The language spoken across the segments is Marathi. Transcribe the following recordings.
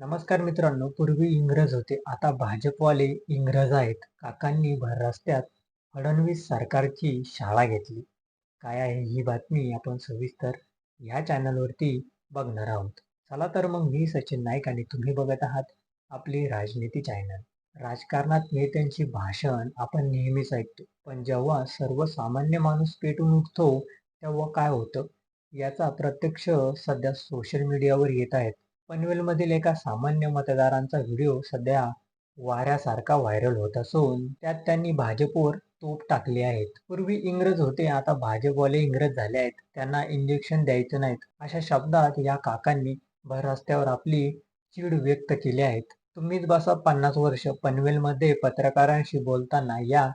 नमस्कार मित्रांनो पूर्वी इंग्रज होते आता भाजपवाले इंग्रज आहेत. काकांनी भर रस्त्यात फडणवीस सरकारची शाळा घेतली. काय आहे ही बातमी आपण सविस्तर या चॅनलवरती बघणार आहोत. चला तर मग मी सचिन नाईक आणि तुम्ही बघत आहात आपली राजनीती चॅनल. राजकारणात नेत्यांची भाषण आपण नेहमीच ऐकतो पण जेव्हा सर्वसामान्य माणूस पेटून उठतो तेव्हा काय होतं? याचा प्रत्यक्ष सध्या सोशल मीडियावर येत आहेत. पनवेलमधील एका सामान्य मतदारांचा व्हिडिओ सध्या वाऱ्यासारखा व्हायरल होत असून त्यात त्यांनी भाजपवर तोप टाकले आहेत. पूर्वी इंग्रज होते आता भाजपवाले इंग्रज झाले आहेत. त्यांना इंजेक्शन द्यायचं नाहीत. अशा शब्दात या काकांनी भर रस्त्यावर आपली चीड व्यक्त केली आहेत. तुम्हीच बसा पन्नास वर्ष पनवेलमध्ये पत्रकारांशी बोलताना या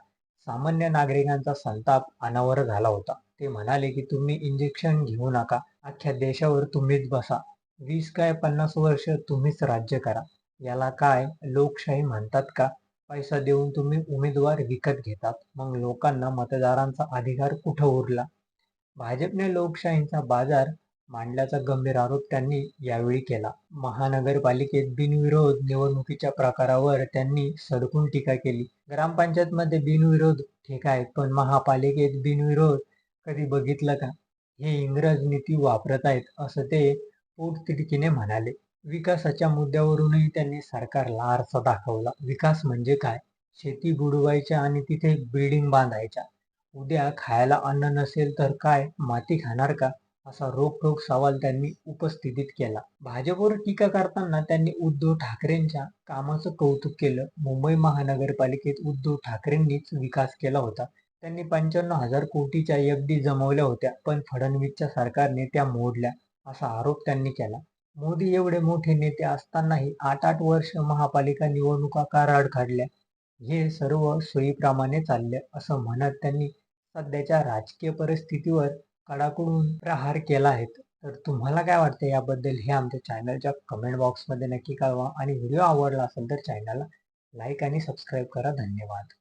सामान्य नागरिकांचा संताप अनावर झाला होता. ते म्हणाले की तुम्ही इंजेक्शन घेऊ नका. अख्ख्या देशावर तुम्हीच बसा. वीस काय पन्नास वर्ष तुम्हीच राज्य करा. याला काय लोकशाही म्हणतात का? पैसा देऊन तुम्ही उमेदवार विकत घेतात. मग लोकांना मतदारांचा अधिकार कुठं उरला? भाजपने लोकशाहीचा बाजार मांडल्याचा गंभीर आरोप त्यांनी यावेळी केला. महानगरपालिकेत बिनविरोध निवडणुकीच्या प्रकारावर त्यांनी सडकून टीका केली. ग्रामपंचायतमध्ये बिनविरोध ठीक आहे पण महापालिकेत बिनविरोध कधी बघितलं का? हे इंग्रज नीती वापरत आहेत असं ते पोटतिडकीने म्हणाले विकासाच्या मुद्द्यावरूनही त्यांनी सरकारला आरसा दाखवला. विकास म्हणजे काय? शेती बुडवायच्या आणि तिथे बिल्डिंग बांधायच्या. उद्या खायला अन्न नसेल तर काय? माती खाणार का? असा रोखोक सवाल त्यांनी उपस्थितीत केला. भाजपवर टीका करताना त्यांनी उद्धव ठाकरेंच्या कामाचं कौतुक केलं. मुंबई महानगरपालिकेत उद्धव ठाकरेंनीच विकास केला होता. त्यांनी पंच्याण्णव हजार कोटीच्या एफ जमवल्या होत्या पण फडणवीसच्या सरकारने त्या मोडल्या. असा आरोप त्यांनी केला. मोदी एवढे मोठे नेते असतानाही आठ आठ वर्ष महापालिका निवडणुका कराड काढल्या? हे सर्व सोयीप्रमाणे चालले असं म्हणत त्यांनी सध्याच्या राजकीय परिस्थितीवर कडाकडून प्रहार केला आहे. तर तुम्हाला काय वाटतं याबद्दल हे आमच्या चॅनलच्या कमेंट बॉक्समध्ये नक्की कळवा. आणि व्हिडिओ आवडला असेल तर चॅनलला लाईक आणि सबस्क्राईब करा. धन्यवाद.